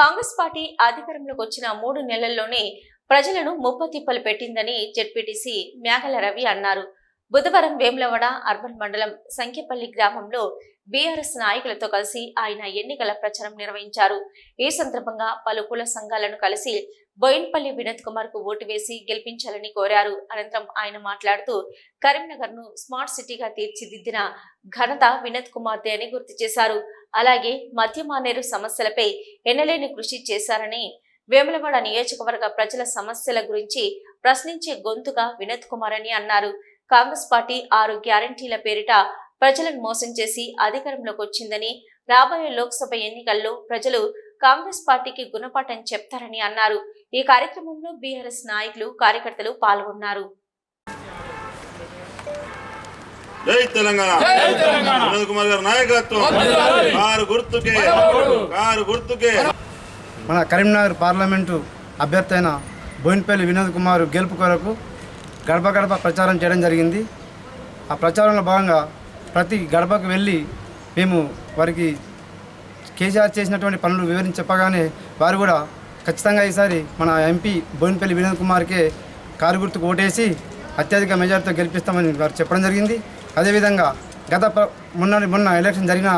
Congress party అధికారంలోకి వచ్చిన మూడు నెలల్లోనే ప్రజలను ముప్పతిప్పలు పెట్టిందని జెడ్పీటీసీ మేఘల రవి అన్నారు. బుధవారం వేములవాడ అర్బన్ మండలం సంఖ్యపల్లి గ్రామంలో బీఆర్ఎస్ నాయకులతో కలిసి ఆయన ఎన్నికల ప్రచారం నిర్వహించారు. ఈ సందర్భంగా పలు కుల సంఘాలను కలిసి బోయిన్పల్లి వినోద్ కుమార్కు ఓటు వేసి గెలిపించాలని కోరారు. అనంతరం ఆయన మాట్లాడుతూ కరీంనగర్ను స్మార్ట్ సిటీగా తీర్చిదిద్దిన ఘనత వినోద్ కుమార్తె అని గుర్తు చేశారు. అలాగే మద్య మానేరు సమస్యలపై ఎనలేని కృషి చేశారని వేములవాడ నియోజకవర్గ ప్రజల సమస్యల గురించి ప్రశ్నించే గొంతుగా వినోద్ కుమార్ అని అన్నారు. కాంగ్రెస్ పార్టీ ఆరు గ్యారంటీల పేరిట ప్రజలను మోసం చేసి అధికారంలోకి వచ్చిందని రాబోయే లోక్సభ ఎన్నికల్లో ప్రజలు కాంగ్రెస్ పార్టీకి గుణపాఠం చెప్తారని అన్నారు. ఈ కార్యక్రమంలో బీఆర్ఎస్ నాయకులు కార్యకర్తలు పాల్గొన్నారు. జై తెలంగాణ. వినోద్ కుమార్ గారి నాయకత్వం. కారు గుర్తుకే. కారు గుర్తుకే. మన కరీంనగర్ పార్లమెంటు అభ్యర్థి అయిన బోయినపల్లి వినోద్ కుమార్ గెలుపు కొరకు గడప గడప ప్రచారం చేయడం జరిగింది. ఆ ప్రచారంలో భాగంగా ప్రతి గడపకు వెళ్ళి మేము వారికి కేసీఆర్ చేసినటువంటి పనులు వివరించి చెప్పగానే వారు కూడా ఖచ్చితంగా ఈసారి మన ఎంపీ బోయినపల్లి వినోద్ కుమార్కే కారు గుర్తుకు ఓటేసి అత్యధిక మెజార్టీతో గెలిపిస్తామని వారు చెప్పడం జరిగింది. అదేవిధంగా గత మొన్న మొన్న ఎలక్షన్ జరిగిన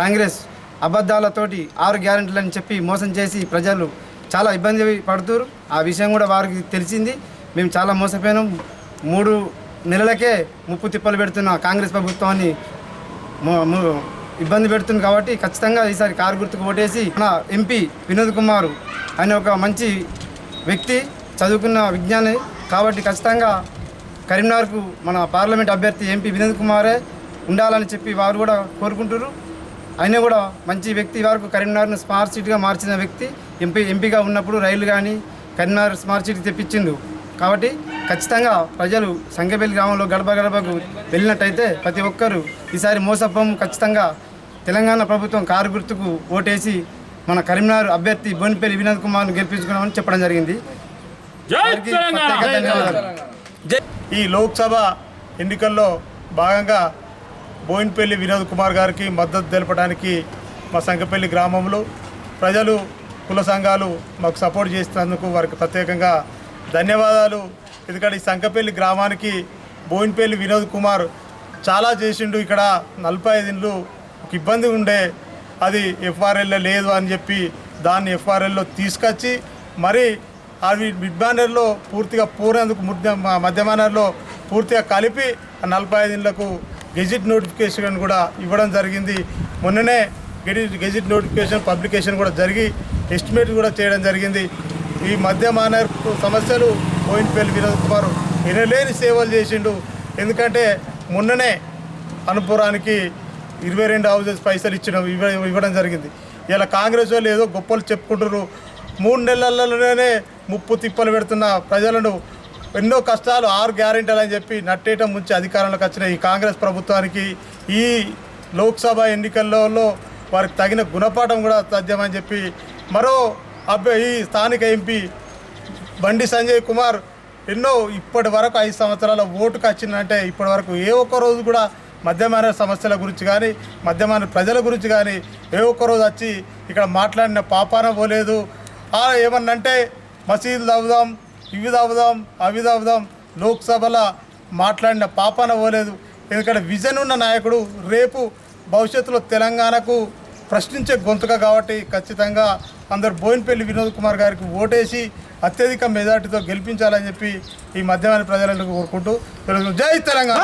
కాంగ్రెస్ అబద్ధాలతోటి ఆరు గ్యారెంటీలని చెప్పి మోసం చేసి ప్రజలు చాలా ఇబ్బంది పడుతున్నారు. ఆ విషయం కూడా వారికి తెలిసింది. మేము చాలా మోసపోయినాం. మూడు నెలలకే ముప్పు తిప్పలు పెడుతున్న కాంగ్రెస్ ప్రభుత్వాన్ని ఇబ్బంది పెడుతుంది కాబట్టి ఖచ్చితంగా ఈసారి కారు గుర్తుకు ఓటేసి మన ఎంపీ వినోద్ కుమార్ ఆయన ఒక మంచి వ్యక్తి చదువుకున్న విజ్ఞాని కాబట్టి ఖచ్చితంగా కరీంనగర్కు మన పార్లమెంట్ అభ్యర్థి ఎంపీ వినోద్ కుమారే ఉండాలని చెప్పి వారు కూడా కోరుకుంటారు ఆయన కూడా మంచి వ్యక్తి వరకు కరీంనగర్ను స్మార్ట్ సిటీగా మార్చిన వ్యక్తి ఎంపీ ఎంపీగా ఉన్నప్పుడు రైలు కానీ కరీంనగర్ స్మార్ట్ సిటీ తెప్పించిండు. కాబట్టి ఖచ్చితంగా ప్రజలు సంగబెల్లి గ్రామంలో గడప గడపకు వెళ్ళినట్టయితే ప్రతి ఒక్కరూ ఈసారి మోసప్పం ఖచ్చితంగా తెలంగాణ ప్రభుత్వం కారు గుర్తుకు ఓటేసి మన కరీంనగర్ అభ్యర్థి బోనిపల్లి వినోద్ కుమార్ను గెలిపించుకున్నామని చెప్పడం జరిగింది. ఈ లోక్సభ ఎన్నికల్లో భాగంగా బోయిన్పల్లి వినోద్ కుమార్ గారికి మద్దతు తెలపడానికి మా సంకపల్లి గ్రామంలో ప్రజలు కుల సంఘాలు మాకు సపోర్ట్ చేసినందుకు వారికి ప్రత్యేకంగా ధన్యవాదాలు. ఎందుకంటే ఈ సంకపల్లి గ్రామానికి బోయిన్పల్లి వినోద్ కుమార్ చాలా చేసిండు. ఇక్కడ నలభై ఐదు ఇండ్లు ఒక ఇబ్బంది ఉండే. అది ఎఫ్ఆర్ఎల్లో లేదు అని చెప్పి దాన్ని ఎఫ్ఆర్ఎల్లో తీసుకొచ్చి మరి అవి మిడ్ బ్యానర్లో పూర్తిగా పూరేందుకు మధ్య మధ్య బ్యానర్లో పూర్తిగా కలిపి ఆ నలభై ఐదు గెజిట్ నోటిఫికేషన్ కూడా ఇవ్వడం జరిగింది. మొన్ననే గెజిట్ గెజిట్ నోటిఫికేషన్ పబ్లికేషన్ కూడా జరిగి ఎస్టిమేట్ కూడా చేయడం జరిగింది. ఈ మధ్య మానర్ సమస్యలు పోయినపల్లి వినోద్ కుమార్ వినలేని సేవలు చేసిండు. ఎందుకంటే మొన్ననే అనుపురానికి ఇరవై రెండు హౌజెస్ పైసలు ఇచ్చిన ఇవ్వ- ఇవ్వడం జరిగింది. ఇలా కాంగ్రెస్ వాళ్ళు ఏదో గొప్పలు చెప్పుకుంటారు మూడు నెలలలోనే ముప్పు తిప్పలు పెడుతున్న ప్రజలను ఎన్నో కష్టాలు ఆరు గ్యారెంటీలు అని చెప్పి నట్టేయటం ముంచి అధికారంలోకి వచ్చిన ఈ కాంగ్రెస్ ప్రభుత్వానికి ఈ లోక్సభ ఎన్నికల్లో వారికి తగిన గుణపాఠం కూడా సాధ్యమని చెప్పి మరో అభ్య ఈ స్థానిక ఎంపీ బండి సంజయ్ కుమార్ ఎన్నో ఇప్పటి వరకు ఐదు సంవత్సరాల ఓటుకు వచ్చిందంటే ఇప్పటి వరకు ఏ ఒక్క రోజు కూడా మధ్యమాన సమస్యల గురించి కానీ మధ్యమాన ప్రజల గురించి కానీ ఏ ఒక్క రోజు వచ్చి ఇక్కడ మాట్లాడిన పాపాన పోలేదు. ఆ ఏమన్నంటే మసీదు తవ్వుదాం ఇవి తవ్వుదాం అవి తవ్వుదాం లోక్సభలో మాట్లాడిన పాపాన పోలేదు. ఎందుకంటే విజన్ ఉన్న నాయకుడు రేపు భవిష్యత్తులో తెలంగాణకు ప్రశ్నించే గొంతుక కాబట్టి ఖచ్చితంగా అందరు బోయినపల్లి వినోద్ కుమార్ గారికి ఓటేసి అత్యధిక మెజార్టీతో గెలిపించాలని చెప్పి ఈ మధ్యమైన ప్రజలను కోరుకుంటూ జై తెలంగాణ.